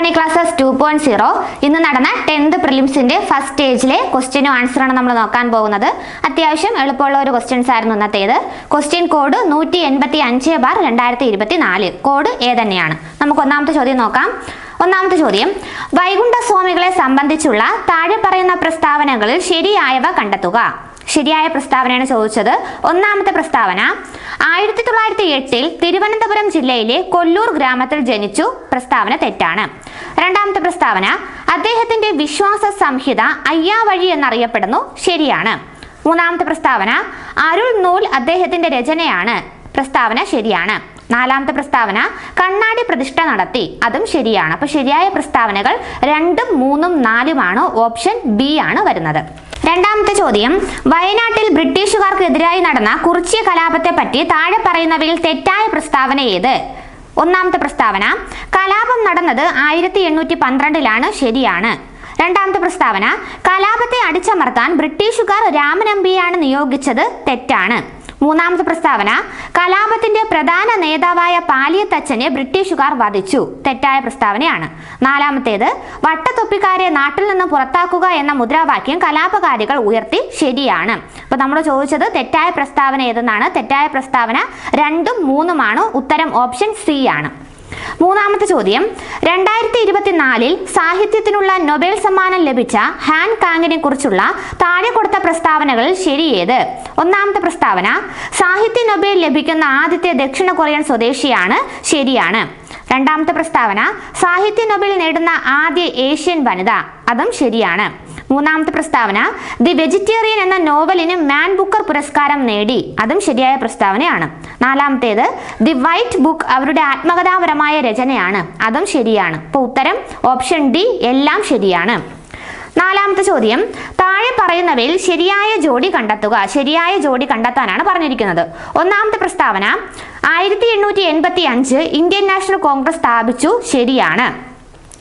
Funny classes two point zero ഇന്ന് നടന്ന tenth പ്രിലിംസിന്റെ ഫസ്റ്റ് സ്റ്റേജിലെ ക്വസ്റ്റ്യനും ആൻസറാണ് നമ്മൾ നോക്കാൻ പോകുന്നത്. അത്യാവശ്യം എളുപ്പമുള്ള ഒരു ക്വസ്റ്റ്യൻസ് ആയിരുന്നു ഇന്നത്തേത്. ക്വസ്റ്റ്യൻ കോഡ് നൂറ്റി എൺപത്തി അഞ്ച് ബാർ രണ്ടായിരത്തി ഇരുപത്തി നാല് കോഡ് ഏതന്നെയാണ് നമുക്ക് ഒന്നാമത്തെ ചോദ്യം നോക്കാം. ഒന്നാമത്തെ ചോദ്യം. വൈകുണ്ഠ സ്വാമികളെ സംബന്ധിച്ചുള്ള താഴെ പറയുന്ന പ്രസ്താവനകളിൽ ശരിയായവ കണ്ടെത്തുക. ശരിയായ പ്രസ്താവനയാണ് ചോദിച്ചത്. ഒന്നാമത്തെ പ്രസ്താവന ആയിരത്തി തൊള്ളായിരത്തി എട്ടിൽ തിരുവനന്തപുരം ജില്ലയിലെ കൊല്ലൂർ ഗ്രാമത്തിൽ ജനിച്ചു. പ്രസ്താവന തെറ്റാണ്. രണ്ടാമത്തെ പ്രസ്താവന അദ്ദേഹത്തിന്റെ വിശ്വാസ സംഹിത അയ്യാവഴി എന്നറിയപ്പെടുന്നു. ശരിയാണ്. മൂന്നാമത്തെ പ്രസ്താവന അരുൾ നൂൽ അദ്ദേഹത്തിന്റെ രചനയാണ്. പ്രസ്താവന ശരിയാണ്. നാലാമത്തെ പ്രസ്താവന കണ്ണാടി പ്രതിഷ്ഠ നടത്തി. അതും ശരിയാണ്. അപ്പൊ ശരിയായ പ്രസ്താവനകൾ രണ്ടും മൂന്നും നാലുമാണ്. ഓപ്ഷൻ ബി ആണ് വരുന്നത്. രണ്ടാമത്തെ ചോദ്യം. വയനാട്ടിൽ ബ്രിട്ടീഷുകാർക്കെതിരായി നടന്ന കുറിച്യ കലാപത്തെ പറ്റി താഴെ പറയുന്നവയിൽ തെറ്റായ പ്രസ്താവന ഏത്? ഒന്നാമത്തെ പ്രസ്താവന കലാപം നടന്നത് ആയിരത്തി എണ്ണൂറ്റി പന്ത്രണ്ടിലാണ് ശരിയാണ്. രണ്ടാമത്തെ പ്രസ്താവന കലാപത്തെ അടിച്ചമർത്താൻ ബ്രിട്ടീഷുകാർ രാമനമ്പിയാണ് നിയോഗിച്ചത് തെറ്റാണ്. മൂന്നാമത്തെ പ്രസ്താവന. കലാപത്തിന്റെ പ്രധാന നേതാവായ പാലിയത്തച്ഛനെ ബ്രിട്ടീഷുകാർ വധിച്ചു. തെറ്റായ പ്രസ്താവനയാണ്. നാലാമത്തേത് വട്ടത്തൊപ്പിക്കാരെ നാട്ടിൽ നിന്ന് പുറത്താക്കുക എന്ന മുദ്രാവാക്യം കലാപകാരികൾ ഉയർത്തി ശരിയാണ്. അപ്പൊ നമ്മൾ ചോദിച്ചത് തെറ്റായ പ്രസ്താവന ഏതെന്നാണ്? തെറ്റായ പ്രസ്താവന രണ്ടും മൂന്നുമാണ്. ഉത്തരം ഓപ്ഷൻ സി ആണ്. മൂന്നാമത്തെ ചോദ്യം. രണ്ടായിരത്തി ഇരുപത്തിനാലിൽ സാഹിത്യത്തിനുള്ള നൊബേൽ സമ്മാനം ലഭിച്ച ഹാൻ കാങ്ങിനെ കുറിച്ചുള്ള താഴെ കൊടുത്ത പ്രസ്താവനകളിൽ ശരിയേത് ഒന്നാമത്തെ പ്രസ്താവന സാഹിത്യ നൊബേൽ ലഭിക്കുന്ന ആദ്യത്തെ ദക്ഷിണ കൊറിയൻ സ്വദേശിയാണ് ശരിയാണ്. രണ്ടാമത്തെ പ്രസ്താവന സാഹിത്യ നൊബേൽ നേടുന്ന ആദ്യ ഏഷ്യൻ വനിത അതും ശരിയാണ്. മൂന്നാമത്തെ പ്രസ്താവന ദി വെജിറ്റേറിയൻ എന്ന നോവലിന് മാൻ ബുക്കർ പുരസ്കാരം നേടി. അതും ശരിയായ പ്രസ്താവനയാണ്. നാലാമത്തേത് ദി വൈറ്റ് ബുക്ക് അവരുടെ ആത്മകഥാപരമായ രചനയാണ്. അതും ശരിയാണ്. അപ്പോൾ ഉത്തരം ഓപ്ഷൻ ഡി എല്ലാം ശരിയാണ്. നാലാമത്തെ ചോദ്യം താഴെ പറയുന്നവയിൽ ശരിയായ ജോഡി കണ്ടെത്തുക ശരിയായ ജോഡി കണ്ടെത്താനാണ് പറഞ്ഞിരിക്കുന്നത്. ഒന്നാമത്തെ പ്രസ്താവന ആയിരത്തി എണ്ണൂറ്റി എൺപത്തി അഞ്ച് ഇന്ത്യൻ നാഷണൽ കോൺഗ്രസ് സ്ഥാപിച്ചു ശരിയാണ്.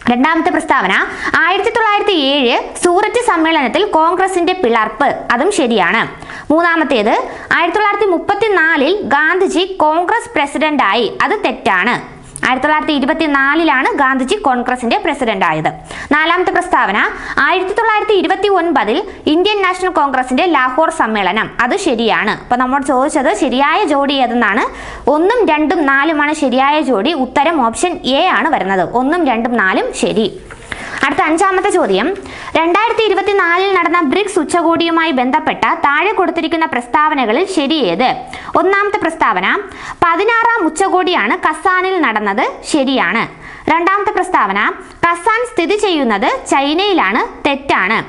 രണ്ടാമത്തെ പ്രസ്താവന ആയിരത്തി തൊള്ളായിരത്തി ഏഴ് സൂററ്റ് സമ്മേളനത്തിൽ കോൺഗ്രസിന്റെ പിളർപ്പ് അതും ശരിയാണ്. മൂന്നാമത്തേത് ആയിരത്തി തൊള്ളായിരത്തി മുപ്പത്തിനാലിൽ ഗാന്ധിജി കോൺഗ്രസ് പ്രസിഡന്റായി അത് തെറ്റാണ്. ആയിരത്തി തൊള്ളായിരത്തി ഇരുപത്തിനാലിലാണ് ഗാന്ധിജി കോൺഗ്രസിന്റെ പ്രസിഡന്റ് ആയത്. നാലാമത്തെ പ്രസ്താവന ആയിരത്തി തൊള്ളായിരത്തി ഇരുപത്തി ഒൻപതിൽ ഇന്ത്യൻ നാഷണൽ കോൺഗ്രസിന്റെ ലാഹോർ സമ്മേളനം. അത് ശരിയാണ്. അപ്പൊ നമ്മൾ ചോദിച്ചത് ശരിയായ ജോഡി ഏതെന്നാണ്? ഒന്നും രണ്ടും നാലുമാണ് ശരിയായ ജോഡി. ഉത്തരം ഓപ്ഷൻ എ ആണ് വരുന്നത്. ഒന്നും രണ്ടും നാലും ശരി. അടുത്ത അഞ്ചാമത്തെ ചോദ്യം. രണ്ടായിരത്തി ഇരുപത്തിനാലിൽ നടന്ന ബ്രിക്സ് ഉച്ചകോടിയുമായി ബന്ധപ്പെട്ട താഴെ കൊടുത്തിരിക്കുന്ന പ്രസ്താവനകളിൽ ശരിയേത്? ഒന്നാമത്തെ പ്രസ്താവന പതിനാറാം ഉച്ചകോടിയാണ് കസാനിൽ നടന്നത് ശരിയാണ്. രണ്ടാമത്തെ പ്രസ്താവന കസാൻ സ്ഥിതി ചെയ്യുന്നത് ചൈനയിലാണ് തെറ്റാണ്.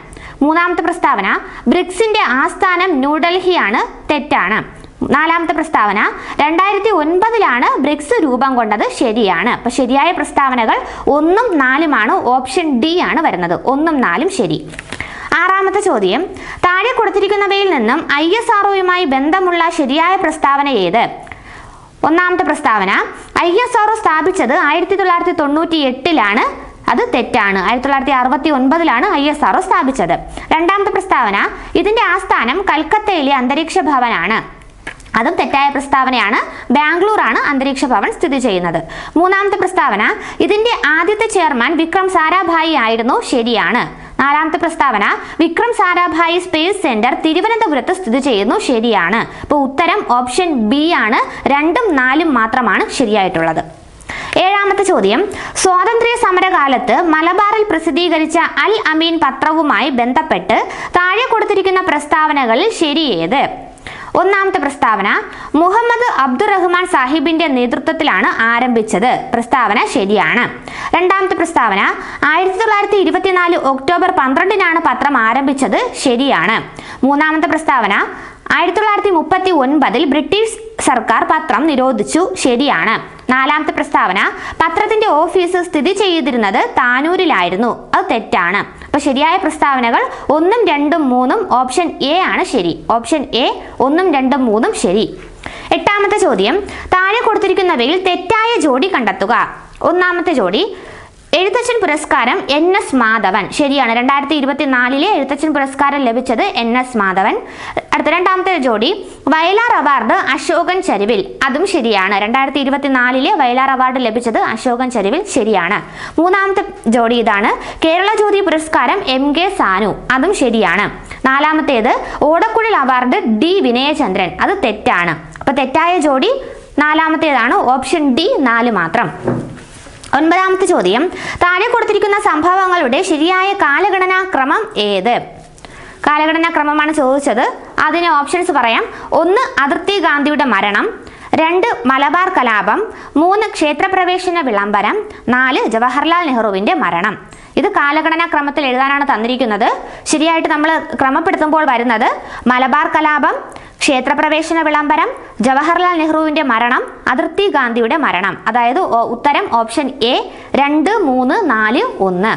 മൂന്നാമത്തെ പ്രസ്താവന ബ്രിക്സിന്റെ ആസ്ഥാനം ന്യൂഡൽഹിയാണ് തെറ്റാണ്. നാലാമത്തെ പ്രസ്താവന. രണ്ടായിരത്തി ഒൻപതിലാണ് ബ്രിക്സ് രൂപം കൊണ്ടത് ശരിയാണ്. അപ്പൊ ശരിയായ പ്രസ്താവനകൾ ഒന്നും നാലുമാണ് ഓപ്ഷൻ ഡി ആണ് വരുന്നത്. ഒന്നും നാലും ശരി. ആറാമത്തെ ചോദ്യം. താഴെ കൊടുത്തിരിക്കുന്നവയിൽ നിന്നും ഐ എസ് ആർഒയുമായി ബന്ധമുള്ള ശരിയായ പ്രസ്താവന ഏത്? ഒന്നാമത്തെ പ്രസ്താവന. ഐ എസ് ആർഒ സ്ഥാപിച്ചത് ആയിരത്തി തൊള്ളായിരത്തി തൊണ്ണൂറ്റി എട്ടിലാണ് അത് തെറ്റാണ്. ആയിരത്തി തൊള്ളായിരത്തി അറുപത്തി ഒൻപതിലാണ് ഐ എസ് ആർഒ സ്ഥാപിച്ചത്. രണ്ടാമത്തെ പ്രസ്താവന. ഇതിന്റെ ആസ്ഥാനം കൽക്കത്തയിലെ അന്തരീക്ഷ ഭവനാണ്. അതും തെറ്റായ പ്രസ്താവനയാണ്. ബാംഗ്ലൂർ ആണ് അന്തരീക്ഷ ഭവൻ സ്ഥിതി ചെയ്യുന്നത്. മൂന്നാമത്തെ പ്രസ്താവന ഇതിന്റെ ആദ്യത്തെ ചെയർമാൻ വിക്രം സാരാഭായി ആയിരുന്നു. ശരിയാണ്. നാലാമത്തെ പ്രസ്താവന വിക്രം സാരാഭായി സ്പേസ് സെന്റർ തിരുവനന്തപുരത്ത് സ്ഥിതി ചെയ്യുന്നു. ശരിയാണ്. അപ്പോൾ ഉത്തരം ഓപ്ഷൻ ബി ആണ്. രണ്ടും നാലും മാത്രമാണ് ശരിയായിട്ടുള്ളത്. ഏഴാമത്തെ ചോദ്യം സ്വാതന്ത്ര്യ സമരകാലത്ത് മലബാറിൽ പ്രസിദ്ധീകരിച്ച അൽ അമീൻ പത്രവുമായി ബന്ധപ്പെട്ട് താഴെ കൊടുത്തിരിക്കുന്ന പ്രസ്താവനകളിൽ ശരിയേത് ഒന്നാമത്തെ പ്രസ്താവന മുഹമ്മദ് അബ്ദുറഹ്മാൻ സാഹിബിന്റെ നേതൃത്വത്തിലാണ് ആരംഭിച്ചത്. പ്രസ്താവന ശരിയാണ്. രണ്ടാമത്തെ പ്രസ്താവന ആയിരത്തി തൊള്ളായിരത്തി ഇരുപത്തിനാല് ഒക്ടോബർ പന്ത്രണ്ടിനാണ് പത്രം ആരംഭിച്ചത്. ശരിയാണ്. മൂന്നാമത്തെ പ്രസ്താവന ആയിരത്തി തൊള്ളായിരത്തി മുപ്പത്തി ഒൻപതിൽ ബ്രിട്ടീഷ് സർക്കാർ പത്രം നിരോധിച്ചു. ശരിയാണ്. നാലാമത്തെ പ്രസ്താവന പത്രത്തിന്റെ ഓഫീസ് സ്ഥിതി ചെയ്തിരുന്നത് താനൂരിലായിരുന്നു. അത് തെറ്റാണ്. അപ്പൊ ശരിയായ പ്രസ്താവനകൾ ഒന്നും രണ്ടും മൂന്നും ഓപ്ഷൻ എ ആണ് ശരി. ഓപ്ഷൻ എ ഒന്നും രണ്ടും മൂന്നും ശരി. എട്ടാമത്തെ ചോദ്യം താഴെ കൊടുത്തിരിക്കുന്നവയിൽ തെറ്റായ ജോഡി കണ്ടെത്തുക. ഒന്നാമത്തെ ജോഡി എഴുത്തച്ഛൻ പുരസ്കാരം എൻ എസ് മാധവൻ. ശരിയാണ്. രണ്ടായിരത്തി ഇരുപത്തിനാലിലെ എഴുത്തച്ഛൻ പുരസ്കാരം ലഭിച്ചത് എൻ എസ് മാധവൻ. അടുത്ത രണ്ടാമത്തെ ജോഡി വയലാർ അവാർഡ് അശോകൻ ചരിവിൽ. അതും ശരിയാണ്. രണ്ടായിരത്തി ഇരുപത്തിനാലിലെ വയലാർ അവാർഡ് ലഭിച്ചത് അശോകൻ ചരിവിൽ ശരിയാണ്. മൂന്നാമത്തെ ജോഡി ഇതാണ്. കേരള ജ്യോതി പുരസ്കാരം എം കെ സാനു. അതും ശരിയാണ്. നാലാമത്തേത് ഓടക്കുഴൽ അവാർഡ് ഡി വിനയചന്ദ്രൻ. അത് തെറ്റാണ്. അപ്പൊ തെറ്റായ ജോഡി നാലാമത്തേതാണ്. ഓപ്ഷൻ ഡി നാല് മാത്രം. ഒൻപതാമത്തെ ചോദ്യം. താഴെ കൊടുത്തിരിക്കുന്ന സംഭവങ്ങളുടെ ശരിയായ കാലഗണനാ ക്രമം ഏത്? കാലഗണനാ ക്രമമാണ് ചോദിച്ചത്. അതിന് ഓപ്ഷൻസ് പറയാം. ഒന്ന് അതിർത്തി ഗാന്ധിയുടെ മരണം. രണ്ട് മലബാർ കലാപം. മൂന്ന് ക്ഷേത്രപ്രവേശന വിളംബരം. നാല് ജവഹർലാൽ നെഹ്റുവിന്റെ മരണം. ഇത് കാലഗണനാ ക്രമത്തിൽ എഴുതാനാണ് തന്നിരിക്കുന്നത്. ശരിയായിട്ട് നമ്മൾ ക്രമപ്പെടുത്തുമ്പോൾ വരുന്നത് മലബാർ കലാപം ക്ഷേത്രപ്രവേശന വിളംബരം ജവഹർലാൽ നെഹ്റുവിന്റെ മരണം അതിർത്തി ഗാന്ധിയുടെ മരണം. അതായത് ഉത്തരം ഓപ്ഷൻ എ രണ്ട് മൂന്ന് നാല് ഒന്ന്.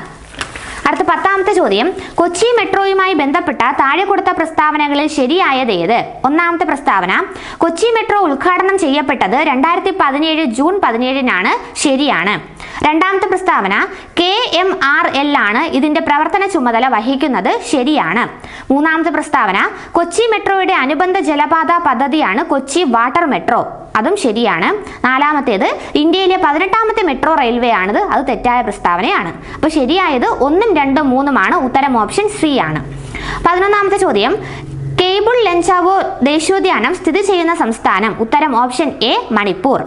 അടുത്ത പത്താമത്തെ ചോദ്യം. കൊച്ചി മെട്രോയുമായി ബന്ധപ്പെട്ട താഴെ കൊടുത്ത പ്രസ്താവനകളിൽ ശരിയായത് ഏത്? ഒന്നാമത്തെ പ്രസ്താവന കൊച്ചി മെട്രോ ഉദ്ഘാടനം ചെയ്യപ്പെട്ടത് രണ്ടായിരത്തി പതിനേഴ് ജൂൺ പതിനേഴിനാണ് ശരിയാണ്. രണ്ടാമത്തെ പ്രസ്താവന കെ എം ആർ എൽ ആണ് ഇതിന്റെ പ്രവർത്തന ചുമതല വഹിക്കുന്നത് ശരിയാണ്. മൂന്നാമത്തെ പ്രസ്താവന കൊച്ചി മെട്രോയുടെ അനുബന്ധ ജലപാത പദ്ധതിയാണ് കൊച്ചി വാട്ടർ മെട്രോ. അതും ശരിയാണ്. നാലാമത്തേത് ഇന്ത്യയിലെ പതിനെട്ടാമത്തെ മെട്രോ റെയിൽവേ ആണിത് അത് തെറ്റായ പ്രസ്താവനയാണ്. അപ്പോൾ ശരിയായത് ഒന്നും രണ്ടും മൂന്നുമാണ് ഉത്തരം ഓപ്ഷൻ സി ആണ്. പതിനൊന്നാമത്തെ ചോദ്യം കേബിൾ ലഞ്ചാവോ ദേശീയോദ്യാനം സ്ഥിതി ചെയ്യുന്ന സംസ്ഥാനം. ഉത്തരം ഓപ്ഷൻ എ മണിപ്പൂർ.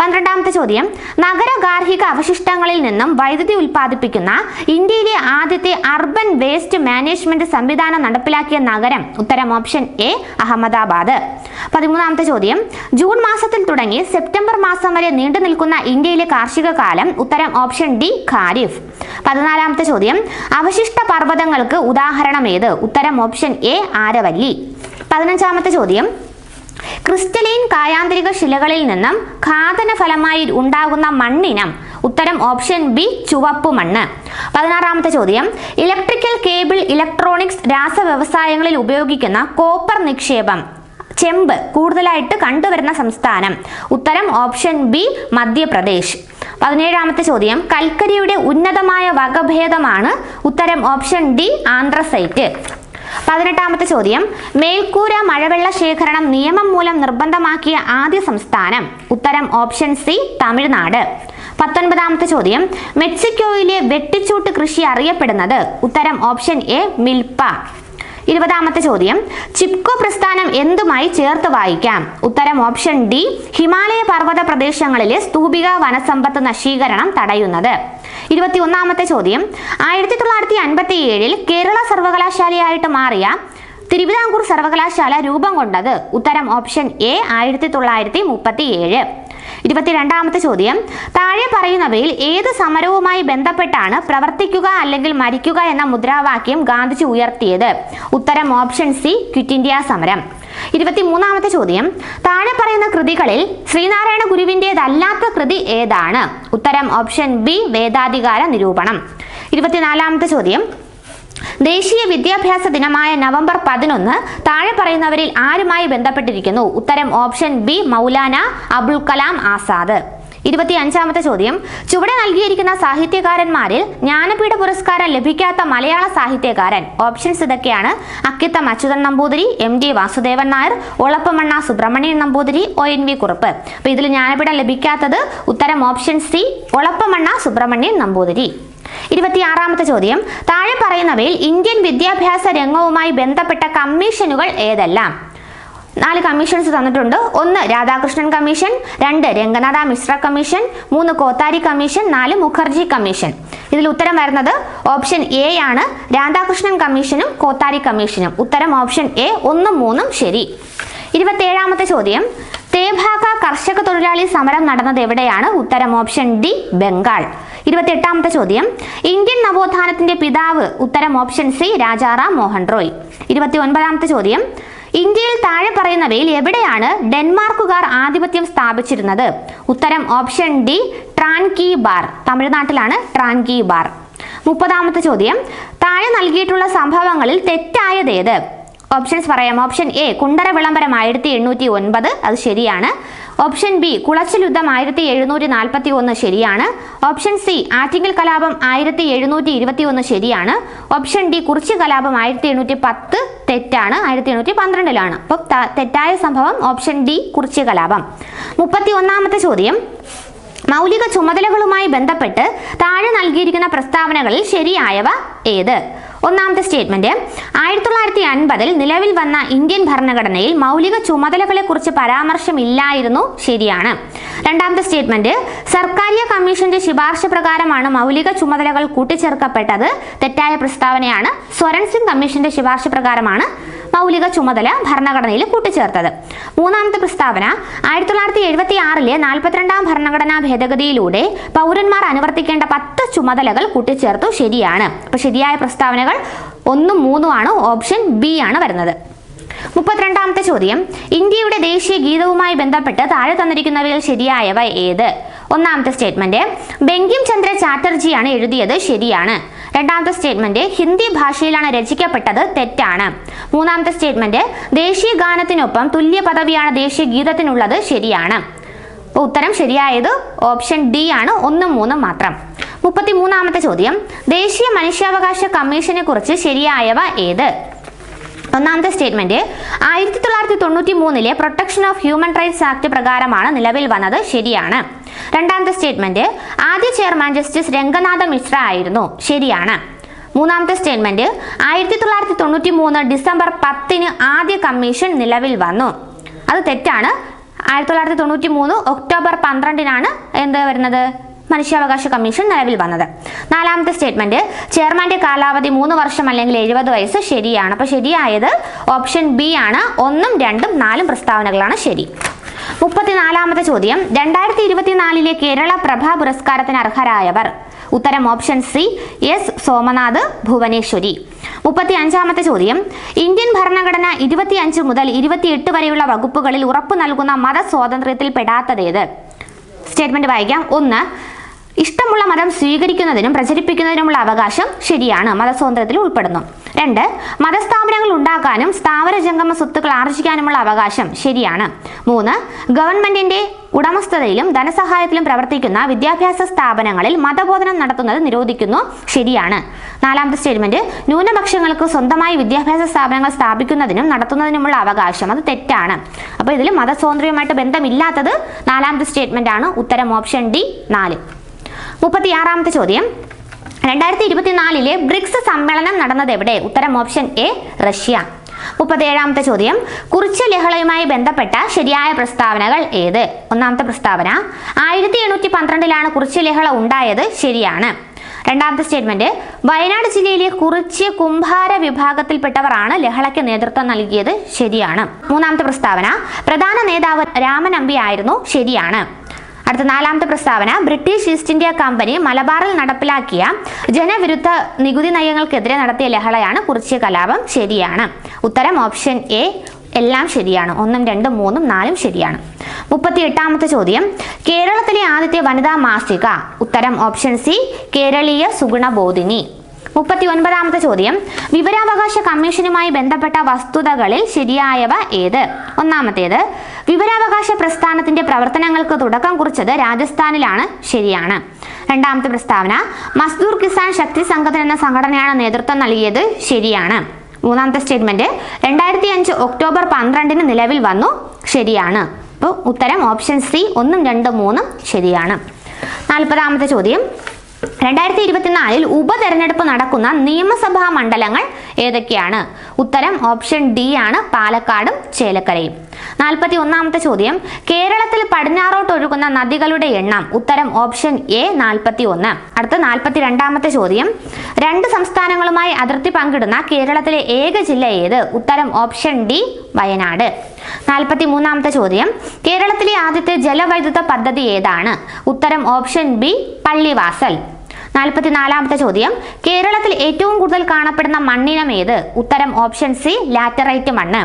പന്ത്രണ്ടാമത്തെ ചോദ്യം. നഗര ഗാർഹിക അവശിഷ്ടങ്ങളിൽ നിന്നും വൈദ്യുതി ഉൽപ്പാദിപ്പിക്കുന്ന ഇന്ത്യയിലെ ആദ്യത്തെ അർബൻ വേസ്റ്റ് മാനേജ്മെന്റ് സംവിധാനം നടപ്പിലാക്കിയ നഗരം. ഉത്തരം ഓപ്ഷൻ എ അഹമ്മദാബാദ്. പതിമൂന്നാമത്തെ ചോദ്യം. ജൂൺ മാസത്തിൽ തുടങ്ങി സെപ്റ്റംബർ മാസം വരെ നീണ്ടു നിൽക്കുന്ന ഇന്ത്യയിലെ കാർഷിക കാലം. ഉത്തരം ഓപ്ഷൻ ഡി ഖാരിഫ്. പതിനാലാമത്തെ ചോദ്യം. അവശിഷ്ട പർവതങ്ങൾക്ക് ഉദാഹരണം ഏത്? ഉത്തരം ഓപ്ഷൻ എ ആരവല്ലി. പതിനഞ്ചാമത്തെ ചോദ്യം. ക്രിസ്റ്റലൈൻ കായാന്തരിക ശിലകളിൽ നിന്നും ഘാതന ഫലമായി ഉണ്ടാകുന്ന മണ്ണിനം ഉത്തരം ഓപ്ഷൻ ബി ചുവപ്പ് മണ്ണ്. പതിനാറാമത്തെ ചോദ്യം. ഇലക്ട്രിക്കൽ കേബിൾ ഇലക്ട്രോണിക്സ് രാസ വ്യവസായങ്ങളിൽ ഉപയോഗിക്കുന്ന കോപ്പർ നിക്ഷേപം ചെമ്പ് കൂടുതലായിട്ട് കണ്ടുവരുന്ന സംസ്ഥാനം. ഉത്തരം ഓപ്ഷൻ ബി മധ്യപ്രദേശ്. പതിനേഴാമത്തെ ചോദ്യം. കൽക്കരിയുടെ ഉന്നതമായ വകഭേദമാണ് ഉത്തരം ഓപ്ഷൻ ഡി ആന്ത്രസൈറ്റ് പതിനെട്ടാമത്തെ ചോദ്യം. മേൽക്കൂര മഴവെള്ള ശേഖരണം നിയമം മൂലം നിർബന്ധമാക്കിയ ആദ്യ സംസ്ഥാനം. ഉത്തരം ഓപ്ഷൻ സി തമിഴ്നാട്. പത്തൊൻപതാമത്തെ ചോദ്യം. മെക്സിക്കോയിലെ വെട്ടിച്ചൂട്ട് കൃഷി അറിയപ്പെടുന്നത്. ഉത്തരം ഓപ്ഷൻ എ മിൽപ്പ. ഇരുപതാമത്തെ ചോദ്യം. ചിപ്കോ പ്രസ്ഥാനം എന്തുമായി ചേർത്ത് വായിക്കാം? ഉത്തരം ഓപ്ഷൻ ഡി ഹിമാലയ പർവത പ്രദേശങ്ങളിലെ സ്തൂപിക വനസമ്പത്ത് നശീകരണം തടയുന്നത്. ഇരുപത്തി ഒന്നാമത്തെ ചോദ്യം. ആയിരത്തി തൊള്ളായിരത്തി അൻപത്തി ഏഴിൽ കേരള സർവകലാശാലയായിട്ട് മാറിയ തിരുവിതാംകൂർ സർവകലാശാല രൂപം കൊണ്ടത്. ഉത്തരം ഓപ്ഷൻ എ ആയിരത്തി തൊള്ളായിരത്തി മുപ്പത്തി ഏഴ് ഇരുപത്തിരണ്ടാമത്തെ ചോദ്യം. താഴെ പറയുന്നവയിൽ ഏത് സമരവുമായി ബന്ധപ്പെട്ടാണ് പ്രവർത്തിക്കുക അല്ലെങ്കിൽ മരിക്കുക എന്ന മുദ്രാവാക്യം ഗാന്ധിജി ഉയർത്തിയത്? ഉത്തരം ഓപ്ഷൻ സി ക്വിറ്റ് ഇന്ത്യ സമരം. ഇരുപത്തിമൂന്നാമത്തെ ചോദ്യം. താഴെ പറയുന്ന കൃതികളിൽ ശ്രീനാരായണ ഗുരുവിന്റെതല്ലാത്ത കൃതി ഏതാണ്? ഉത്തരം ഓപ്ഷൻ ബി വേദാധികാര നിരൂപണം. ഇരുപത്തിനാലാമത്തെ ചോദ്യം. ദേശീയ വിദ്യാഭ്യാസ ദിനമായ നവംബർ പതിനൊന്ന് താഴെ പറയുന്നവരിൽ ആരുമായി ബന്ധപ്പെട്ടിരിക്കുന്നു? ഉത്തരം ഓപ്ഷൻ ബി മൗലാന അബുൽ കലാം ആസാദ്. ഇരുപത്തി അഞ്ചാമത്തെ ചോദ്യം. ചുവടെ നൽകിയിരിക്കുന്ന സാഹിത്യകാരന്മാരിൽ ജ്ഞാനപീഠ പുരസ്കാരം ലഭിക്കാത്ത മലയാള സാഹിത്യകാരൻ ഓപ്ഷൻസ് ഇതൊക്കെയാണ്. Akkitham Achuthan Namboothiri M D Vasudevan Nair Olappamanna Subramanian Namboothiri O N V Kurup. അപ്പൊ ഇതിൽ ജ്ഞാനപീഠം ലഭിക്കാത്തത് ഉത്തരം ഓപ്ഷൻ സി ഒളപ്പമണ്ണ സുബ്രഹ്മണ്യൻ നമ്പൂതിരി. ഇരുപത്തിയാറാമത്തെ ചോദ്യം. താഴെ പറയുന്നവയിൽ ഇന്ത്യൻ വിദ്യാഭ്യാസ രംഗവുമായി ബന്ധപ്പെട്ട കമ്മീഷനുകൾ ഏതെല്ലാം? നാല് കമ്മീഷൻസ് തന്നിട്ടുണ്ട്. ഒന്ന് രാധാകൃഷ്ണൻ കമ്മീഷൻ രണ്ട് രംഗനാഥ മിശ്ര കമ്മീഷൻ മൂന്ന് കോത്താരി കമ്മീഷൻ നാല് മുഖർജി കമ്മീഷൻ. ഇതിൽ ഉത്തരം വരുന്നത് ഓപ്ഷൻ എ ആണ്. രാധാകൃഷ്ണൻ കമ്മീഷനും കോത്താരി കമ്മീഷനും. ഉത്തരം ഓപ്ഷൻ എ ഒന്നും മൂന്നും ശരി. ഇരുപത്തേഴാമത്തെ ചോദ്യം. തേഭാഗ കർഷക തൊഴിലാളി സമരം നടന്നത് എവിടെയാണ്? ഉത്തരം ഓപ്ഷൻ ഡി ബംഗാൾ. ഇരുപത്തിയെട്ടാമത്തെ ചോദ്യം. ഇന്ത്യൻ നവോത്ഥാനത്തിന്റെ പിതാവ് ഉത്തരം ഓപ്ഷൻ സി രാജാറാം മോഹൻ റോയ്. ഇരുപത്തി ഒൻപതാമത്തെ ചോദ്യം. ഇന്ത്യയിൽ താഴെ പറയുന്നവയിൽ എവിടെയാണ് ഡെൻമാർക്കുകാർ ആധിപത്യം സ്ഥാപിച്ചിരുന്നത്? ഉത്തരം ഓപ്ഷൻ ഡി ട്രാൻകി ബാർ തമിഴ്നാട്ടിലാണ് ട്രാൻകി ബാർ മുപ്പതാമത്തെ ചോദ്യം. താഴെ നൽകിയിട്ടുള്ള സംഭവങ്ങളിൽ തെറ്റായതേത്? ഓപ്ഷൻസ് പറയാം. ഓപ്ഷൻ എ കുണ്ടര വിളംബരം ആയിരത്തി എണ്ണൂറ്റി ഒൻപത് അത് ശരിയാണ്. ഓപ്ഷൻ ബി കുളച്ചിൽ യുദ്ധം ആയിരത്തി എഴുന്നൂറ്റി നാൽപ്പത്തി ഒന്ന് ശരിയാണ്. ഓപ്ഷൻ സി ആറ്റിങ്ങൽ കലാപം ആയിരത്തി എഴുന്നൂറ്റി ഇരുപത്തി ഒന്ന് ശരിയാണ്. ഓപ്ഷൻ ഡി കുറിച്ചി കലാപം ആയിരത്തി എണ്ണൂറ്റി പത്ത് തെറ്റാണ്. ആയിരത്തി എണ്ണൂറ്റി പന്ത്രണ്ടിലാണ് അപ്പോൾ തെറ്റായ സംഭവം ഓപ്ഷൻ ഡി കുറിച്ചി കലാപം. മുപ്പത്തി ഒന്നാമത്തെ ചോദ്യം. മൗലിക ചുമതലകളുമായി ബന്ധപ്പെട്ട് താഴെ നൽകിയിരിക്കുന്ന പ്രസ്താവനകളിൽ ശരിയായവ ഏത്? ഒന്നാമത്തെ സ്റ്റേറ്റ്മെന്റ്. ആയിരത്തി തൊള്ളായിരത്തി അൻപതിൽ നിലവിൽ വന്ന ഇന്ത്യൻ ഭരണഘടനയിൽ മൗലിക ചുമതലകളെക്കുറിച്ച് പരാമർശമില്ലായിരുന്നു ശരിയാണ്. രണ്ടാമത്തെ സ്റ്റേറ്റ്മെന്റ് സർക്കാരിയ കമ്മീഷന്റെ ശുപാർശ പ്രകാരമാണ് മൗലിക ചുമതലകൾ കൂട്ടിച്ചേർക്കപ്പെട്ടത്. തെറ്റായ പ്രസ്താവനയാണ്. സ്വരൺ സിംഗ് കമ്മീഷന്റെ ശുപാർശ പ്രകാരമാണ് മൗലിക ചുമതല ഭരണഘടനയിൽ കൂട്ടിച്ചേർത്തത്. മൂന്നാമത്തെ പ്രസ്താവന ആയിരത്തി തൊള്ളായിരത്തി എഴുപത്തി ആറിലെ നാൽപ്പത്തിരണ്ടാം ഭരണഘടനാ ഭേദഗതിയിലൂടെ പൗരന്മാർ അനുവർത്തിക്കേണ്ട പത്ത് ചുമതലകൾ കൂട്ടിച്ചേർത്തു ശരിയാണ്. അപ്പൊ ശരിയായ പ്രസ്താവനകൾ ഒന്നും മൂന്നും ആണ് ഓപ്ഷൻ ബി ആണ് വരുന്നത്. മുപ്പത്തിരണ്ടാമത്തെ ചോദ്യം. ഇന്ത്യയുടെ ദേശീയ ഗീതവുമായി ബന്ധപ്പെട്ട് താഴെ തന്നിരിക്കുന്നവയിൽ ശരിയായവ ഏത്? ഒന്നാമത്തെ സ്റ്റേറ്റ്മെന്റ് ബെങ്കിം ചന്ദ്ര ചാറ്റർജിയാണ് എഴുതിയത് ശരിയാണ്. രണ്ടാമത്തെ സ്റ്റേറ്റ്മെന്റ് ഹിന്ദി ഭാഷയിലാണ് രചിക്കപ്പെട്ടത് തെറ്റാണ്. മൂന്നാമത്തെ സ്റ്റേറ്റ്മെന്റ് ദേശീയ ഗാനത്തിനൊപ്പം തുല്യ പദവിയാണ് ദേശീയ ഗീതത്തിനുള്ളത് ശരിയാണ്. അപ്പോൾ ഉത്തരം ശരിയായത് ഓപ്ഷൻ ഡി ആണ്. ഒന്നും മൂന്നും മാത്രം. മുപ്പത്തി മൂന്നാമത്തെ ചോദ്യം. ദേശീയ മനുഷ്യാവകാശ കമ്മീഷനെ കുറിച്ച് ശരിയായവ ഏത്? ഒന്നാമത്തെ സ്റ്റേറ്റ്മെന്റ്. ആയിരത്തി തൊള്ളായിരത്തി തൊണ്ണൂറ്റി മൂന്നിലെ protection of human rights act പ്രകാരമാണ് നിലവിൽ വന്നത് ശരിയാണ്. രണ്ടാമത്തെ സ്റ്റേറ്റ്മെന്റ്. ആദ്യ ചെയർമാൻ ജസ്റ്റിസ് രംഗനാഥ മിശ്ര ആയിരുന്നു. ശരിയാണ്. മൂന്നാമത്തെ സ്റ്റേറ്റ്മെന്റ്. ആയിരത്തി തൊള്ളായിരത്തി തൊണ്ണൂറ്റി മൂന്ന് ഡിസംബർ പത്തിന് ആദ്യ കമ്മീഷൻ നിലവിൽ വന്നു. അത് തെറ്റാണ്. ആയിരത്തി തൊള്ളായിരത്തി തൊണ്ണൂറ്റി മൂന്ന് ഒക്ടോബർ പന്ത്രണ്ടിനാണ് എന്ത് വരുന്നത്? മനുഷ്യാവകാശ കമ്മീഷൻ നിലവിൽ വന്നത്. നാലാമത്തെ സ്റ്റേറ്റ്മെന്റ് ചെയർമാന്റെ കാലാവധി മൂന്ന് വർഷം അല്ലെങ്കിൽ എഴുപത് വയസ്സ് ശരിയാണ്. അപ്പൊ ശരിയായത് ഓപ്ഷൻ ബി ആണ്. ഒന്നും രണ്ടും നാലും പ്രസ്താവനകളാണ് ശരി. മുപ്പത്തിനാലാമത്തെ ചോദ്യം. രണ്ടായിരത്തി ഇരുപത്തിനാലിലെ കേരള പ്രഭ പുരസ്കാരത്തിന് അർഹരായവർ. ഉത്തരം option C S Somanath Bhuvaneswari. മുപ്പത്തി അഞ്ചാമത്തെ ചോദ്യം. ഇന്ത്യൻ ഭരണഘടന ഇരുപത്തിയഞ്ച് മുതൽ ഇരുപത്തിയെട്ട് വരെയുള്ള വകുപ്പുകളിൽ ഉറപ്പു നൽകുന്ന മതസ്വാതന്ത്ര്യത്തിൽ പെടാത്തതേത് സ്റ്റേറ്റ്മെന്റ് വായിക്കാം. ഒന്ന് മതം സ്വീകരിക്കുന്നതിനും പ്രചരിപ്പിക്കുന്നതിനുമുള്ള അവകാശം ശരിയാണ്. മതസ്വാതന്ത്ര്യത്തിൽ ഉൾപ്പെടുന്നു. രണ്ട് മതസ്ഥാപനങ്ങൾ ഉണ്ടാക്കാനും സ്ഥാവര ജംഗമ സ്വത്തുക്കൾ ആർജിക്കാനുമുള്ള അവകാശം ശരിയാണ്. മൂന്ന് ഗവൺമെന്റിന്റെ ഉടമസ്ഥതയിലും ധനസഹായത്തിലും പ്രവർത്തിക്കുന്ന വിദ്യാഭ്യാസ സ്ഥാപനങ്ങളിൽ മതബോധനം നടത്തുന്നത് നിരോധിക്കുന്നു ശരിയാണ്. നാലാമത്തെ സ്റ്റേറ്റ്മെന്റ് ന്യൂനപക്ഷങ്ങൾക്ക് സ്വന്തമായി വിദ്യാഭ്യാസ സ്ഥാപനങ്ങൾ സ്ഥാപിക്കുന്നതിനും നടത്തുന്നതിനുമുള്ള അവകാശം. അത് തെറ്റാണ്. അപ്പോൾ ഇതിൽ മതസ്വാതന്ത്ര്യവുമായിട്ട് ബന്ധമില്ലാത്തത് നാലാമത്തെ സ്റ്റേറ്റ്മെന്റ് ആണ് ഉത്തരം ഓപ്ഷൻ ഡി നാല്. മുപ്പത്തിയാറാമത്തെ ചോദ്യം. രണ്ടായിരത്തി ഇരുപത്തിനാലിലെ ബ്രിക്സ് സമ്മേളനം നടന്നത് എവിടെ? ഉത്തരം ഓപ്ഷൻ എ റഷ്യ. മുപ്പത്തിയേഴാമത്തെ ചോദ്യം. കുറിച്ച ലഹളയുമായി ബന്ധപ്പെട്ട ശരിയായ പ്രസ്താവനകൾ ഏത്? ഒന്നാമത്തെ പ്രസ്താവന ആയിരത്തി എണ്ണൂറ്റി പന്ത്രണ്ടിലാണ് കുറിച്ച ലഹള ഉണ്ടായത് ശരിയാണ്. രണ്ടാമത്തെ സ്റ്റേറ്റ്മെന്റ് വയനാട് ജില്ലയിലെ കുറിച്ച് കുംഭാര വിഭാഗത്തിൽപ്പെട്ടവരാണ് ലഹളയ്ക്ക് നേതൃത്വം നൽകിയത് ശരിയാണ്. മൂന്നാമത്തെ പ്രസ്താവന പ്രധാന നേതാവ് രാമനമ്പി ആയിരുന്നു ശരിയാണ്. അടുത്ത നാലാമത്തെ പ്രസ്താവന ബ്രിട്ടീഷ് ഈസ്റ്റ് ഇന്ത്യ കമ്പനി മലബാറിൽ നടപ്പിലാക്കിയ ജനവിരുദ്ധ നികുതി നയങ്ങൾക്കെതിരെ നടത്തിയ ലഹളയാണ് കുറിച്ചിയ കലാപം. ശരിയാണ്. ഉത്തരം ഓപ്ഷൻ എ എല്ലാം ശരിയാണ്. ഒന്നും രണ്ടും മൂന്നും നാലും ശരിയാണ്. മുപ്പത്തി എട്ടാമത്തെ ചോദ്യം. കേരളത്തിലെ ആദ്യത്തെ വനിതാ മാസിക. ഉത്തരം ഓപ്ഷൻ സി കേരളീയ സുഗുണബോധിനി. മുപ്പത്തി ഒൻപതാമത്തെ ചോദ്യം. വിവരാവകാശ കമ്മീഷനുമായി ബന്ധപ്പെട്ട വസ്തുതകളിൽ ശരിയായവ ഏത്? ഒന്നാമത്തേത് വിവരാവകാശ പ്രസ്ഥാനത്തിന്റെ പ്രവർത്തനങ്ങൾക്ക് തുടക്കം കുറിച്ചത് രാജസ്ഥാനിലാണ്. ശരിയാണ്. രണ്ടാമത്തെ പ്രസ്താവന മസ്ദൂർ കിസാൻ ശക്തി സംഘത്തിന് എന്ന സംഘടനയാണ് നേതൃത്വം നൽകിയത്. ശരിയാണ്. മൂന്നാമത്തെ സ്റ്റേറ്റ്മെന്റ് രണ്ടായിരത്തി അഞ്ച് ഒക്ടോബർ പന്ത്രണ്ടിന് നിലവിൽ വന്നു. ശരിയാണ്. അപ്പോൾ ഉത്തരം ഓപ്ഷൻ സി ഒന്നും രണ്ടും മൂന്നും ശരിയാണ്. നാൽപ്പതാമത്തെ ചോദ്യം രണ്ടായിരത്തി ഇരുപത്തിനാലിൽ ഉപതെരഞ്ഞെടുപ്പ് നടക്കുന്ന നിയമസഭാ മണ്ഡലങ്ങൾ ഏതൊക്കെയാണ്? ഉത്തരം ഓപ്ഷൻ ഡി ആണ് പാലക്കാടും ചേലക്കരയും. നാൽപ്പത്തി ഒന്നാമത്തെ ചോദ്യം കേരളത്തിൽ പടിഞ്ഞാറോട്ട് ഒഴുകുന്ന നദികളുടെ എണ്ണം ഉത്തരം ഓപ്ഷൻ എ നാൽപ്പത്തി ഒന്ന് അടുത്ത നാൽപ്പത്തി രണ്ടാമത്തെ ചോദ്യം രണ്ട് സംസ്ഥാനങ്ങളുമായി അതിർത്തി പങ്കിടുന്ന കേരളത്തിലെ ഏക ജില്ല ഏത്? ഉത്തരം ഓപ്ഷൻ ഡി വയനാട്. നാൽപ്പത്തി മൂന്നാമത്തെ ചോദ്യം കേരളത്തിലെ ആദ്യത്തെ ജലവൈദ്യുത പദ്ധതി ഏതാണ്? ഉത്തരം ഓപ്ഷൻ ബി പള്ളിവാസൽ. നാൽപ്പത്തിനാലാമത്തെ ചോദ്യം. കേരളത്തിൽ ഏറ്റവും കൂടുതൽ കാണപ്പെടുന്ന മണ്ണിനം ഏത്? ഉത്തരം ഓപ്ഷൻ സി ലാറ്ററൈറ്റ് മണ്ണ്.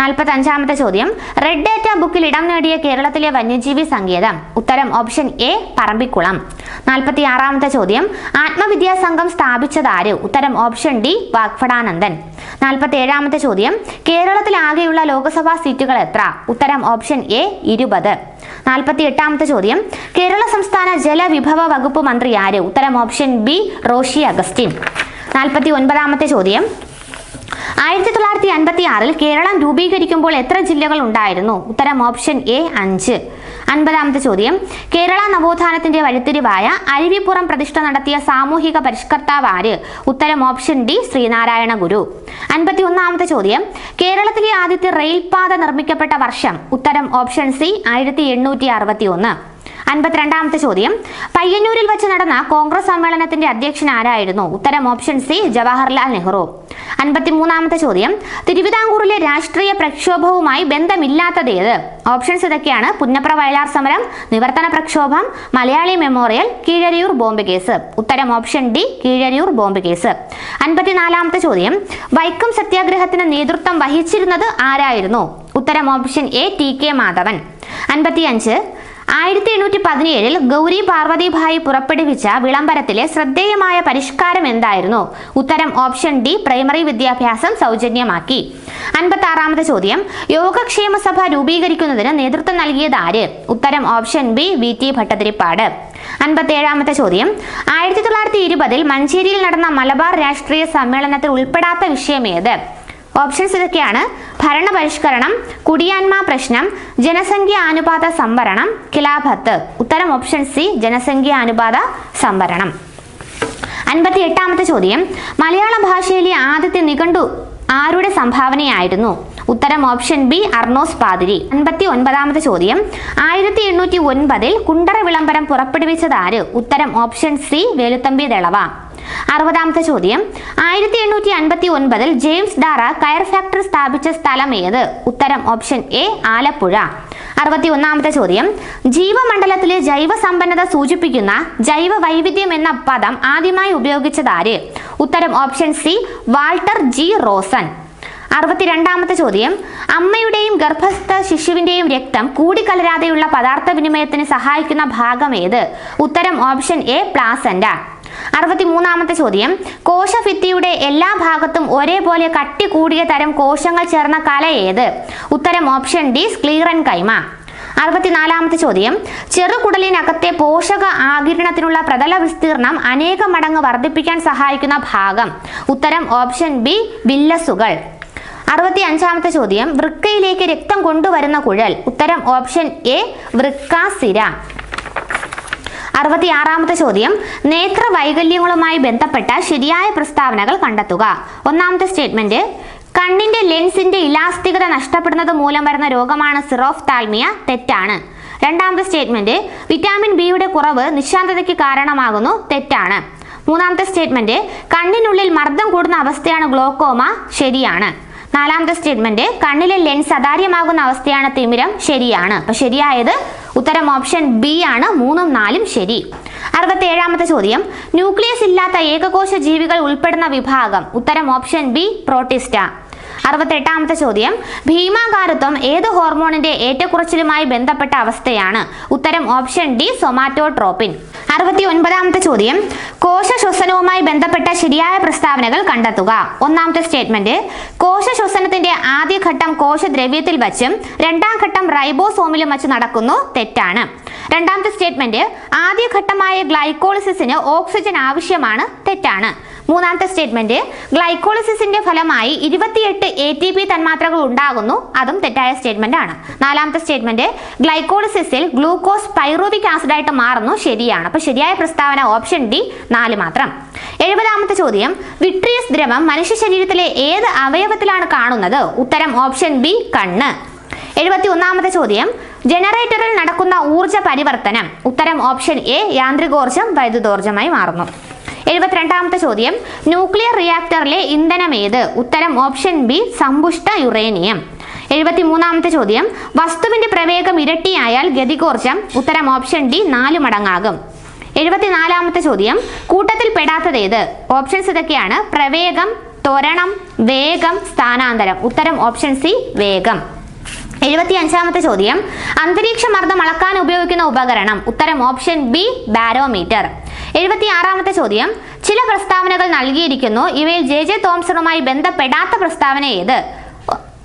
നാൽപ്പത്തി അഞ്ചാമത്തെ ചോദ്യം. റെഡ് ഡേറ്റ ബുക്കിൽ ഇടം നേടിയ കേരളത്തിലെ വന്യജീവി സങ്കേതം. ഉത്തരം ഓപ്ഷൻ എ പറമ്പിക്കുളം. നാൽപ്പത്തി ആറാമത്തെ ചോദ്യം ആത്മവിദ്യാസംഘം സ്ഥാപിച്ചതാര് ഉത്തരം ഓപ്ഷൻ ഡി വാഗ്ഭടാനന്ദൻ. നാൽപ്പത്തി ഏഴാമത്തെ ചോദ്യം. കേരളത്തിൽ ആകെയുള്ള ലോക്സഭാ സീറ്റുകൾ എത്ര? ഉത്തരം ഓപ്ഷൻ എ ഇരുപത്. നാൽപ്പത്തി എട്ടാമത്തെ ചോദ്യം. കേരള സംസ്ഥാന ജലവിഭവ വകുപ്പ് മന്ത്രി ആര്? ഉത്തരം ഓപ്ഷൻ ബി റോഷി അഗസ്റ്റിൻ. നാൽപ്പത്തി ഒൻപതാമത്തെ ചോദ്യം. ആയിരത്തി തൊള്ളായിരത്തി അൻപത്തി ആറിൽ കേരളം രൂപീകരിക്കുമ്പോൾ എത്ര ജില്ലകൾ ഉണ്ടായിരുന്നു? ഉത്തരം ഓപ്ഷൻ എ അഞ്ച്. അൻപതാമത്തെ ചോദ്യം. കേരള നവോത്ഥാനത്തിന്റെ വഴിത്തിരിവായ അരുവിപ്പുറം പ്രതിഷ്ഠ നടത്തിയ സാമൂഹിക പരിഷ്കർത്താവ് ആര്? ഉത്തരം ഓപ്ഷൻ ഡി ശ്രീനാരായണ ഗുരു. അൻപത്തി ഒന്നാമത്തെ ചോദ്യം. കേരളത്തിലെ ആദ്യത്തെ റെയിൽപാത നിർമ്മിക്കപ്പെട്ട വർഷം. ഉത്തരം ഓപ്ഷൻ സി ആയിരത്തി എണ്ണൂറ്റി അറുപത്തി ഒന്ന് അൻപത്തിരണ്ടാമത്തെ ചോദ്യം. പയ്യന്നൂരിൽ വെച്ച് നടന്ന കോൺഗ്രസ് സമ്മേളനത്തിന്റെ അധ്യക്ഷൻ ആരായിരുന്നു? ഉത്തരം ഓപ്ഷൻ സി ജവഹർലാൽ നെഹ്റു. അൻപത്തിമൂന്നാമത്തെ ചോദ്യം. തിരുവിതാംകൂറിലെ രാഷ്ട്രീയ പ്രക്ഷോഭവുമായി ബന്ധമില്ലാത്തത് ഏത് ഓപ്ഷൻസ് ഇതൊക്കെയാണ്. പുന്നപ്ര വയലാർ സമരം നിവർത്തന പ്രക്ഷോഭം Malayali memorial Keezhariyur bomb case. ഉത്തരം option D Keezhariyur bomb case. അൻപത്തിനാലാമത്തെ ചോദ്യം. വൈക്കം സത്യാഗ്രഹത്തിന് നേതൃത്വം വഹിച്ചിരുന്നത് ആരായിരുന്നു? ഉത്തരം option A T K Madhavan. അൻപത്തിയഞ്ച്. ആയിരത്തി എണ്ണൂറ്റി പതിനേഴിൽ ഗൗരി പാർവതിഭായി പുറപ്പെടുവിച്ച വിളംബരത്തിലെ ശ്രദ്ധേയമായ പരിഷ്കാരം എന്തായിരുന്നു? ഉത്തരം ഓപ്ഷൻ ഡി പ്രൈമറി വിദ്യാഭ്യാസം സൗജന്യമാക്കി. അൻപത്തി ആറാമത്തെ ചോദ്യം യോഗക്ഷേമ സഭ രൂപീകരിക്കുന്നതിന് നേതൃത്വം നൽകിയത് ആര്? ഉത്തരം option B V T Bhattathiripad. അൻപത്തി ഏഴാമത്തെ ചോദ്യം ആയിരത്തി തൊള്ളായിരത്തി ഇരുപതിൽ മഞ്ചേരിയിൽ നടന്ന മലബാർ രാഷ്ട്രീയ സമ്മേളനത്തിൽ ഉൾപ്പെടാത്ത വിഷയം ഏത്? ഓപ്ഷൻസ് ഇതൊക്കെയാണ്. ഭരണപരിഷ്കരണം കുടിയാന്മ പ്രശ്നം ജനസംഖ്യ അനുപാത സംവരണം കിലാഭത്ത് ഉത്തരം ഓപ്ഷൻ സി ജനസംഖ്യ അനുപാത സംവരണം. അൻപത്തി എട്ടാമത്തെ ചോദ്യം. മലയാള ഭാഷയിലെ ആദ്യത്തെ നിഘണ്ടു ആരുടെ സംഭാവനയായിരുന്നു? ഉത്തരം ഓപ്ഷൻ ബി അർണോസ് പാതിരി. അൻപത്തി ഒൻപതാമത്തെ ചോദ്യം. ആയിരത്തി എണ്ണൂറ്റി ഒൻപതിൽ കുണ്ടറ വിളംബരം പുറപ്പെടുവിച്ചത് ആര്? ഉത്തരം ഓപ്ഷൻ സി വേലുത്തമ്പി ദളവ. അറുപതാമത്തെ ചോദ്യം. ആയിരത്തി എണ്ണൂറ്റി അൻപത്തി ഒൻപതിൽ ജെയിംസ് ഡാറ കയർ ഫാക്ടറി സ്ഥാപിച്ച സ്ഥലം ഏത്? ഉത്തരം ഓപ്ഷൻ എ ആലപ്പുഴ. അറുപത്തി ഒന്നാമത്തെ ചോദ്യം. ജീവമണ്ഡലത്തിലെ ജൈവ സമ്പന്നത സൂചിപ്പിക്കുന്ന ജൈവ വൈവിധ്യം എന്ന പദം ആദ്യമായി ഉപയോഗിച്ചത് ആര്? ഉത്തരം option C Walter G Rosen. അറുപത്തിരണ്ടാമത്തെ ചോദ്യം. അമ്മയുടെയും ഗർഭസ്ഥ ശിശുവിന്റെയും രക്തം കൂടിക്കലരാതെയുള്ള പദാർത്ഥ വിനിമയത്തിന് സഹായിക്കുന്ന ഭാഗം ഏത്? ഉത്തരം ഓപ്ഷൻ എ പ്ലാസന്റ. അറുപത്തിമൂന്നാമത്തെ ചോദ്യം. കോശഭിത്തിയുടെ എല്ലാ ഭാഗത്തും ഒരേപോലെ കട്ടി കൂടിയ തരം കോശങ്ങൾ ചേർന്ന കല ഏത്? ഉത്തരം ഓപ്ഷൻ ഡി സ്ക്ലീറൻ കൈമ. അറുപത്തിനാലാമത്തെ ചോദ്യം. ചെറുകുടലിനകത്തെ പോഷക ആകിരണത്തിനുള്ള പ്രതല വിസ്തീർണം അനേക മടങ്ങ് വർദ്ധിപ്പിക്കാൻ സഹായിക്കുന്ന ഭാഗം. ഉത്തരം ഓപ്ഷൻ ബി വില്ലസുകൾ. അറുപത്തി അഞ്ചാമത്തെ ചോദ്യം. വൃക്കയിലേക്ക് രക്തം കൊണ്ടുവരുന്ന കുഴൽ. ഉത്തരം ഓപ്ഷൻ എ വൃക്കാസിര. അറുപത്തിയാറാമത്തെ ചോദ്യം. നേത്ര വൈകല്യങ്ങളുമായി ബന്ധപ്പെട്ട ശരിയായ പ്രസ്താവനകൾ കണ്ടെത്തുക. ഒന്നാമത്തെ സ്റ്റേറ്റ്മെന്റ്. കണ്ണിന്റെ ലെൻസിന്റെ ഇലാസ്തികത നഷ്ടപ്പെടുന്നത് മൂലം വരുന്ന രോഗമാണ് സിറോഫ് താൽമിയ തെറ്റാണ്. രണ്ടാമത്തെ സ്റ്റേറ്റ്മെന്റ്. വിറ്റാമിൻ ബിയുടെ കുറവ് നിശാന്തതയ്ക്ക് കാരണമാകുന്നു തെറ്റാണ്. മൂന്നാമത്തെ സ്റ്റേറ്റ്മെന്റ്. കണ്ണിനുള്ളിൽ മർദ്ദം കൂടുന്ന അവസ്ഥയാണ് ഗ്ലോക്കോമ ശരിയാണ്. നാലാമത്തെ സ്റ്റേറ്റ്മെന്റ് കണ്ണിലെ ലെൻസ് അതാര്യമാകുന്ന അവസ്ഥയാണ് തിമിരം ശരിയാണ്. അപ്പൊ ശരിയായത് ഉത്തരം ഓപ്ഷൻ ബി ആണ് മൂന്നും നാലും ശരി. അറുപത്തി ഏഴാമത്തെ ചോദ്യം ന്യൂക്ലിയസ് ഇല്ലാത്ത ഏകകോശ ജീവികൾ ഉൾപ്പെടുന്ന വിഭാഗം ഉത്തരം ഓപ്ഷൻ ബി പ്രോട്ടിസ്റ്റ. അറുപത്തെട്ടാമത്തെ ചോദ്യം. ഭീമാകാരത്വം ഏത് ഹോർമോണിന്റെ ഏറ്റക്കുറച്ചിലുമായി ബന്ധപ്പെട്ട അവസ്ഥയാണ്? ഉത്തരം ഓപ്ഷൻ ഡി സൊമാറ്റോട്രോപ്പിൻ. അറുപത്തി ഒൻപതാമത്തെ ചോദ്യം. കോശ ശ്വസനവുമായി ബന്ധപ്പെട്ട ശരിയായ പ്രസ്താവനകൾ കണ്ടെത്തുക. ഒന്നാമത്തെ സ്റ്റേറ്റ്മെന്റ്. കോശ ശ്വസനത്തിന്റെ ആദ്യഘട്ടം കോശദ്രവ്യത്തിൽ വച്ചും രണ്ടാം ഘട്ടം റൈബോസോമിലും വച്ച് നടക്കുന്നു. തെറ്റാണ്. രണ്ടാമത്തെ സ്റ്റേറ്റ്മെന്റ്. ആദ്യഘട്ടമായ ഗ്ലൈക്കോളിസിസിന് ഓക്സിജൻ ആവശ്യമാണ്. തെറ്റാണ്. മൂന്നാമത്തെ സ്റ്റേറ്റ്മെന്റ്. ഗ്ലൈക്കോളിസിന്റെ ഫലമായി ഇരുപത്തിയെട്ട് എ ടി പി തന്മാത്രകൾ ഉണ്ടാകുന്നു. അതും തെറ്റായ സ്റ്റേറ്റ്മെന്റ് ആണ്. നാലാമത്തെ സ്റ്റേറ്റ്മെന്റ് ഗ്ലൈക്കോളിസിൽ ഗ്ലൂക്കോസ് പൈറൂവിക് ആസിഡായിട്ട് മാറുന്നു. ശരിയാണ്. അപ്പൊ ശരിയായ പ്രസ്താവന ഓപ്ഷൻ ഡി നാല് മാത്രം. എഴുപതാമത്തെ ചോദ്യം വിട്രിയസ് ദ്രവം മനുഷ്യ ശരീരത്തിലെ ഏത് അവയവത്തിലാണ് കാണുന്നത്? ഉത്തരം ഓപ്ഷൻ ബി കണ്ണ്. എഴുപത്തി ഒന്നാമത്തെ ചോദ്യം ജനറേറ്ററിൽ നടക്കുന്ന ഊർജ പരിവർത്തനം. ഉത്തരം ഓപ്ഷൻ എ യാന്ത്രികോർജം വൈദ്യുതോർജമായി മാറുന്നു. എഴുപത്തിരണ്ടാമത്തെ ചോദ്യം. ന്യൂക്ലിയർ റിയാക്ടറിലെ ഇന്ധനം ഏത്? ഉത്തരം ഓപ്ഷൻ ബി സമ്പുഷ്ട യുറേനിയം. എഴുപത്തി മൂന്നാമത്തെ ചോദ്യം. വസ്തുവിന്റെ പ്രവേഗം ഇരട്ടിയായാൽ ഗതികോർജം. ഉത്തരം ഓപ്ഷൻ ഡി നാല് മടങ്ങാകും. എഴുപത്തിനാലാമത്തെ ചോദ്യം. കൂട്ടത്തിൽ പെടാത്തത് ഏത്? ഓപ്ഷൻസ് ഇതൊക്കെയാണ്. പ്രവേഗം ത്വരണം വേഗം സ്ഥാനാന്തരം. ഉത്തരം ഓപ്ഷൻ സി വേഗം. എഴുപത്തി അഞ്ചാമത്തെ ചോദ്യം. അന്തരീക്ഷ മർദ്ദം അളക്കാൻ ഉപയോഗിക്കുന്ന ഉപകരണം. ഉത്തരം ഓപ്ഷൻ ബി ബാരോമീറ്റർ. എഴുപത്തി ആറാമത്തെ ചോദ്യം. ചില പ്രസ്താവനകൾ നൽകിയിരിക്കുന്നു. ഇവയിൽ ജെ ജെ തോംസണുമായി ബന്ധപ്പെടാത്ത പ്രസ്താവന ഏത്?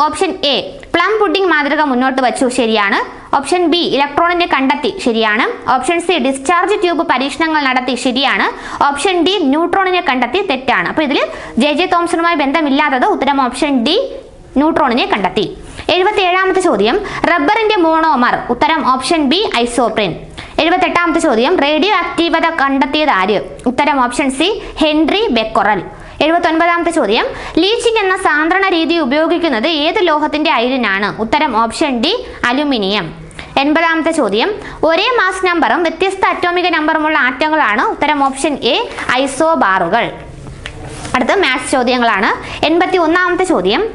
ഓപ്ഷൻ എ പ്ലം പുഡിംഗ് മാതൃക മുന്നോട്ട് വച്ചു ശരിയാണ്. ഓപ്ഷൻ ബി ഇലക്ട്രോണിനെ കണ്ടെത്തി ശരിയാണ്. ഓപ്ഷൻ സി ഡിസ്ചാർജ് ട്യൂബ് പരീക്ഷണങ്ങൾ നടത്തി ശരിയാണ്. ഓപ്ഷൻ ഡി ന്യൂട്രോണിനെ കണ്ടെത്തി തെറ്റാണ്. അപ്പോൾ ഇതിൽ ജെ ജെ തോംസണുമായി ബന്ധമില്ലാത്തത് ഉത്തരം ഓപ്ഷൻ ഡി ന്യൂട്രോണിനെ കണ്ടെത്തി. എഴുപത്തി ഏഴാമത്തെ ചോദ്യം. റബ്ബറിന്റെ മോണോമർ ഉത്തരം ഓപ്ഷൻ ബി ഐസോപ്രിൻ. എഴുപത്തെട്ടാമത്തെ ചോദ്യം. റേഡിയോ ആക്റ്റീവത കണ്ടെത്തിയത് ആര്? ഉത്തരം ഓപ്ഷൻ സി ഹെൻറി ബെക്കൊറൽ. എഴുപത്തി ഒൻപതാമത്തെ ചോദ്യം. ലീച്ചിങ് എന്ന സാന്ദ്രണ രീതി ഉപയോഗിക്കുന്നത് ഏത് ലോഹത്തിന്റെ അയിരിനാണ് ഉത്തരം ഓപ്ഷൻ ഡി അലുമിനിയം. എൺപതാമത്തെ ചോദ്യം. ഒരേ മാസ് നമ്പറും വ്യത്യസ്ത അറ്റോമിക നമ്പറുമുള്ള ആറ്റങ്ങളാണ്. ഉത്തരം ഓപ്ഷൻ എ ഐസോബാറുകൾ. അടുത്ത മാത്സ് ചോദ്യങ്ങളാണ്. എൺപത്തി ഒന്നാമത്തെ ചോദ്യം.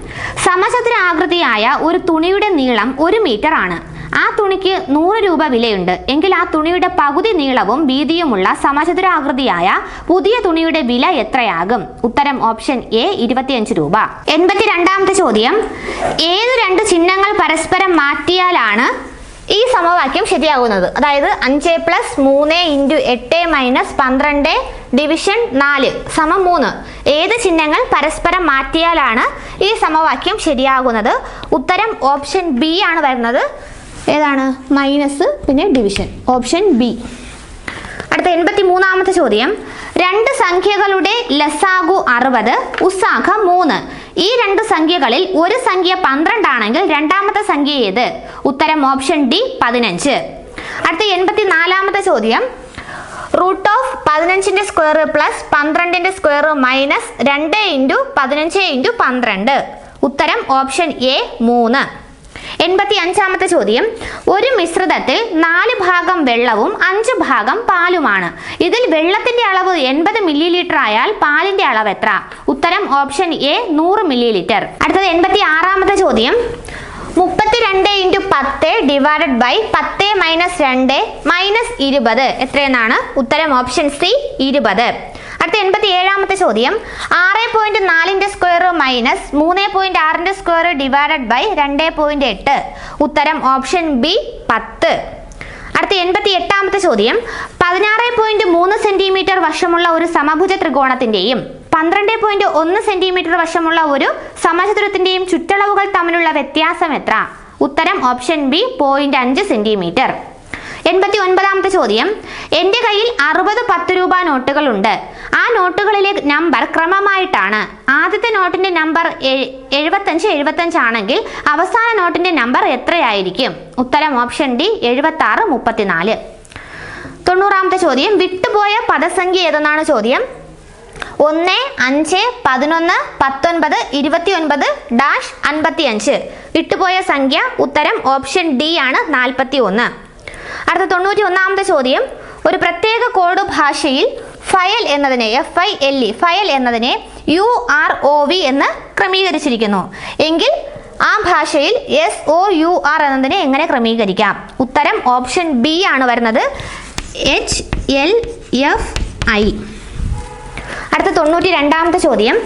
സമചതുര ആകൃതിയായ ഒരു തുണിയുടെ നീളം ഒരു മീറ്റർ ആണ് ആ തുണിക്ക് നൂറ് രൂപ വിലയുണ്ട്. എങ്കിൽ ആ തുണിയുടെ പകുതി നീളവും വീതിയുമുള്ള സമചതുരാകൃതിയായ പുതിയ തുണിയുടെ വില എത്രയാകും? ഉത്തരം ഓപ്ഷൻ എ ഇരുപത്തിയഞ്ച് രൂപ. എൺപത്തി രണ്ടാമത്തെ ചോദ്യം. ഏത് രണ്ട് ചിഹ്നങ്ങൾ പരസ്പരം മാറ്റിയാലാണ് ഈ സമവാക്യം ശരിയാകുന്നത്? അതായത് അഞ്ച് പ്ലസ് മൂന്ന് ഇന്റു എട്ട് മൈനസ് പന്ത്രണ്ട് ഡിവിഷൻ നാല് സമം മൂന്ന്. ഏത് ചിഹ്നങ്ങൾ പരസ്പരം മാറ്റിയാലാണ് ഈ സമവാക്യം ശരിയാകുന്നത്? ഉത്തരം ഓപ്ഷൻ ബി ആണ് വരുന്നത്. ഏതാണ്? മൈനസ് പിന്നെ ഡിവിഷൻ ഓപ്ഷൻ ബി അടുത്ത എൺപത്തി മൂന്നാമത്തെ ചോദ്യം. രണ്ട് സംഖ്യകളുടെ ലസാഗു അറുപത് ഉസാഖ മൂന്ന്. ഈ രണ്ട് സംഖ്യകളിൽ ഒരു സംഖ്യ പന്ത്രണ്ടാണെങ്കിൽ രണ്ടാമത്തെ സംഖ്യ ഏത്? ഉത്തരം ഓപ്ഷൻ ഡി പതിനഞ്ച്. അടുത്ത എൺപത്തി നാലാമത്തെ ചോദ്യം. റൂട്ട് ഓഫ് പതിനഞ്ചിന്റെ സ്ക്വയർ പ്ലസ് പന്ത്രണ്ടിന്റെ സ്ക്വയർ മൈനസ് രണ്ട് ഇന്റു പതിനഞ്ച് ഇന്റു പന്ത്രണ്ട്. ഉത്തരം ഓപ്ഷൻ എ മൂന്ന്. എൺപത്തി അഞ്ചാമത്തെ ചോദ്യം. ഒരു മിശ്രിതത്തിൽ നാല് ഭാഗം വെള്ളവും അഞ്ച് ഭാഗം പാലുമാണ്. ഇതിൽ വെള്ളത്തിന്റെ അളവ് എൺപത് മില്ലി ലിറ്റർ ആയാൽ പാലിന്റെ അളവ് എത്ര? ഉത്തരം ഓപ്ഷൻ എ നൂറ് മില്ലി ലിറ്റർ അടുത്തത് എൺപത്തി ആറാമത്തെ ചോദ്യം. മുപ്പത്തിരണ്ട് ഇന്റു പത്ത് ഡിവൈഡഡ് ബൈ പത്ത് മൈനസ് രണ്ട് മൈനസ് ഇരുപത് എത്രയെന്നാണ്? ഉത്തരം ഓപ്ഷൻ സി ഇരുപത്. അടുത്ത എൺപത്തി ഏഴാമത്തെ ചോദ്യം. ആറ് പോയിന്റ് നാലിന്റെ സ്ക്വയർ മൈനസ് മൂന്ന് പോയിന്റ് ആറിന്റെ സ്ക്വയർ ഡിവൈഡഡ് ബൈ രണ്ട് പോയിന്റ് എട്ട്. ഉത്തരം ഓപ്ഷൻ ബി പത്ത്. അടുത്ത എൺപത്തി എട്ടാമത്തെ ചോദ്യം. പതിനാറ് പോയിന്റ് മൂന്ന് സെന്റിമീറ്റർ വശമുള്ള ഒരു സമഭുജ ത്രികോണത്തിന്റെയും പന്ത്രണ്ട് പോയിന്റ് ഒന്ന് സെന്റിമീറ്റർ വശമുള്ള ഒരു സമചതുരത്തിന്റെയും ചുറ്റളവുകൾ തമ്മിലുള്ള വ്യത്യാസം എത്ര? ഉത്തരം ഓപ്ഷൻ ബി പോയിന്റ് അഞ്ച് സെന്റിമീറ്റർ. എൺപത്തി ഒൻപതാമത്തെ ചോദ്യം. എന്റെ കയ്യിൽ അറുപത് പത്ത് രൂപ നോട്ടുകളുണ്ട്. ആ നോട്ടുകളിലെ നമ്പർ ക്രമമായിട്ടാണ്. ആദ്യത്തെ നോട്ടിന്റെ നമ്പർ എഴ്- എഴുപത്തഞ്ച് ആണെങ്കിൽ അവസാന നോട്ടിന്റെ നമ്പർ എത്രയായിരിക്കും? ഉത്തരം ഓപ്ഷൻ ഡി എഴുപത്തി ആറ് മുപ്പത്തിനാല്. തൊണ്ണൂറാമത്തെ ചോദ്യം വിട്ടുപോയ പദസംഖ്യ ഏതെന്നാണ് ചോദ്യം? ഒന്ന് അഞ്ച് പതിനൊന്ന് പത്തൊൻപത് ഇരുപത്തി ഒൻപത് ഡാഷ് അൻപത്തി അഞ്ച് വിട്ടുപോയ സംഖ്യ ഉത്തരം ഓപ്ഷൻ ഡി ആണ് നാൽപ്പത്തി ഒന്ന് അടുത്ത തൊണ്ണൂറ്റി ഒന്നാമത്തെ ചോദ്യം. ഒരു പ്രത്യേക കോഡ് ഭാഷയിൽ ഫയൽ എന്നതിനെ F I L E file എന്നതിനെ യു ആർ ഒ വി എന്ന് ക്രമീകരിച്ചിരിക്കുന്നു. എങ്കിൽ ആ ഭാഷയിൽ എസ് ഒ യു ആർ എന്നതിനെ എങ്ങനെ ക്രമീകരിക്കാം? ഉത്തരം ഓപ്ഷൻ ബി ആണ് വരുന്നത്. എച്ച് എൽ എഫ് ഐ അടുത്ത തൊണ്ണൂറ്റി രണ്ടാമത്തെ ചോദ്യം.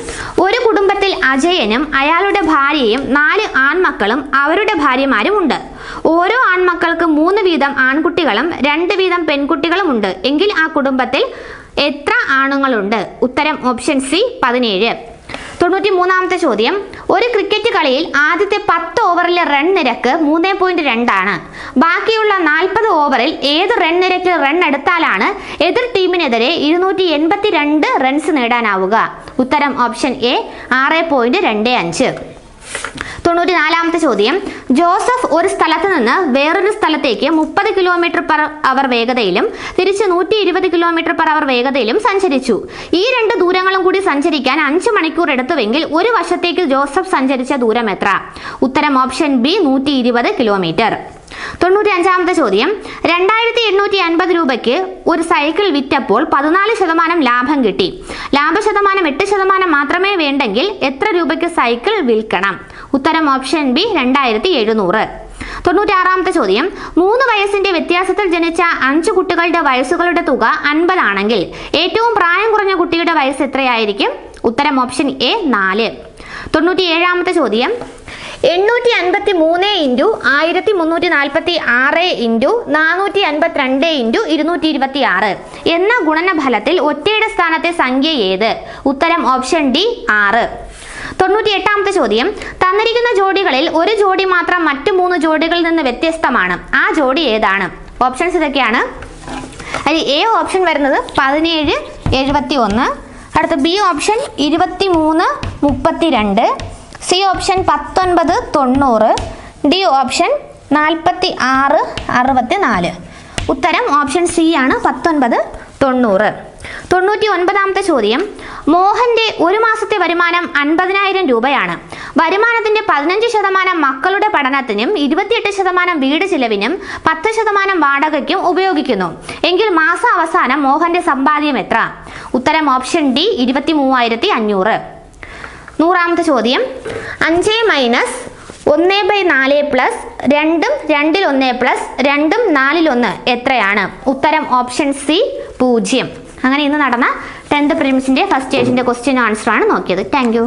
ഒരു കുടുംബത്തിൽ അജയനും അയാളുടെ ഭാര്യയും നാല് ആൺമക്കളും അവരുടെ ഭാര്യമാരും ഉണ്ട്. ഓരോ ആൺമക്കൾക്ക് മൂന്ന് വീതം ആൺകുട്ടികളും രണ്ട് വീതം പെൺകുട്ടികളും ഉണ്ട്. എങ്കിൽ ആ കുടുംബത്തിൽ എത്ര ആണുങ്ങളുണ്ട്? ഉത്തരം ഓപ്ഷൻ സി പതിനേഴ്. തൊണ്ണൂറ്റി മൂന്നാമത്തെ ചോദ്യം. ഒരു ക്രിക്കറ്റ് കളിയിൽ ആദ്യത്തെ പത്ത് ഓവറിലെ റൺ നിരക്ക് മൂന്ന് പോയിന്റ് രണ്ടാണ് ബാക്കിയുള്ള നാൽപ്പത് ഓവറിൽ ഏത് റൺ നിരക്കിൽ റൺ എടുത്താലാണ് എതിർ ടീമിനെതിരെ ഇരുന്നൂറ്റി എൺപത്തി രണ്ട് റൺസ് നേടാനാവുക. ഉത്തരം ഓപ്ഷൻ എ ആറ് പോയിന്റ് രണ്ട് അഞ്ച്. തൊണ്ണൂറ്റി നാലാമത്തെ ചോദ്യം. ജോസഫ് ഒരു സ്ഥലത്ത് നിന്ന് വേറൊരു സ്ഥലത്തേക്ക് മുപ്പത് കിലോമീറ്റർ പെർ അവർ വേഗതയിലും തിരിച്ച് നൂറ്റി ഇരുപത് കിലോമീറ്റർ പെർ അവർ വേഗതയിലും സഞ്ചരിച്ചു. ഈ രണ്ട് ദൂരങ്ങളും കൂടി സഞ്ചരിക്കാൻ അഞ്ച് മണിക്കൂർ എടുത്തുവെങ്കിൽ ഒരു വശത്തേക്ക് ജോസഫ് സഞ്ചരിച്ച ദൂരം എത്ര? ഉത്തരം ഓപ്ഷൻ ബി നൂറ്റി കിലോമീറ്റർ. തൊണ്ണൂറ്റി അഞ്ചാമത്തെ ചോദ്യം. രണ്ടായിരത്തി എണ്ണൂറ്റി അൻപത് രൂപയ്ക്ക് ഒരു സൈക്കിൾ വിറ്റപ്പോൾ പതിനാല് ശതമാനം ലാഭം കിട്ടി. ലാഭശതമാനം എട്ട് ശതമാനം മാത്രമേ വേണ്ടെങ്കിൽ എത്ര രൂപയ്ക്ക് സൈക്കിൾ വിൽക്കണം? ഉത്തരം ഓപ്ഷൻ ബി രണ്ടായിരത്തി എഴുന്നൂറ് തൊണ്ണൂറ്റാറാമത്തെ ചോദ്യം. മൂന്ന് വയസ്സിന്റെ വ്യത്യാസത്തിൽ ജനിച്ച അഞ്ച് കുട്ടികളുടെ വയസ്സുകളുടെ തുക അൻപതാണെങ്കിൽ ഏറ്റവും പ്രായം കുറഞ്ഞ കുട്ടിയുടെ വയസ്സ് എത്രയായിരിക്കും? ഉത്തരം ഓപ്ഷൻ എ നാല്. തൊണ്ണൂറ്റി ഏഴാമത്തെ ചോദ്യം. എണ്ണൂറ്റി അൻപത്തി മൂന്ന് ഇന്റു ആയിരത്തി മുന്നൂറ്റി നാൽപ്പത്തി ആറ് ഇന്റു നാനൂറ്റി അൻപത്തിരണ്ട് ഇന്റു ഇരുന്നൂറ്റി ഇരുപത്തി ആറ് എന്ന ഗുണനഫലത്തിൽ ഒറ്റയുടെ സ്ഥാനത്തെ സംഖ്യ ഏത്? ഉത്തരം ഓപ്ഷൻ ഡി ആറ്. തൊണ്ണൂറ്റി എട്ടാമത്തെ ചോദ്യം. തന്നിരിക്കുന്ന ജോഡികളിൽ ഒരു ജോഡി മാത്രം മറ്റു മൂന്ന് ജോഡികളിൽ നിന്ന് വ്യത്യസ്തമാണ്. ആ ജോഡി ഏതാണ്? ഓപ്ഷൻസ് ഇതൊക്കെയാണ്. അതിൽ എ ഓപ്ഷൻ വരുന്നത് പതിനേഴ് എഴുപത്തി ഒന്ന് അടുത്ത ബി ഓപ്ഷൻ ഇരുപത്തി മൂന്ന് മുപ്പത്തി രണ്ട് സി ഓപ്ഷൻ പത്തൊൻപത് തൊണ്ണൂറ്. ഡി ഓപ്ഷൻ നാൽപ്പത്തി ആറ് അറുപത്തി നാല് ഉത്തരം ഓപ്ഷൻ സി ആണ് പത്തൊൻപത് തൊണ്ണൂറ്. തൊണ്ണൂറ്റി ഒൻപതാമത്തെ ചോദ്യം. മോഹന്റെ ഒരു മാസത്തെ വരുമാനം അൻപതിനായിരം രൂപയാണ്. വരുമാനത്തിന്റെ പതിനഞ്ച് ശതമാനം മക്കളുടെ പഠനത്തിനും ഇരുപത്തിയെട്ട് ശതമാനം വീട് ചിലവിനും പത്ത് ശതമാനം വാടകയ്ക്കും ഉപയോഗിക്കുന്നു. എങ്കിൽ മാസം അവസാനം മോഹന്റെ സമ്പാദ്യം എത്ര? ഉത്തരം ഓപ്ഷൻ ഡി ഇരുപത്തി മൂവായിരത്തി അഞ്ഞൂറ് നൂറാമത്തെ ചോദ്യം. അഞ്ച് മൈനസ് ഒന്ന് ബൈ നാല് പ്ലസ് രണ്ടും രണ്ടിൽ ഒന്ന് പ്ലസ് രണ്ടും നാലിൽ ഒന്ന് എത്രയാണ്? ഉത്തരം ഓപ്ഷൻ സി പൂജ്യം. അങ്ങനെ ഇന്ന് നടന്ന ടെൻത്ത് പ്രിലിംസിന്റെ ഫസ്റ്റ് സ്റ്റേജിന്റെ ക്വസ്റ്റ്യൻ ആൻസർ ആണ് നോക്കിയത്. താങ്ക്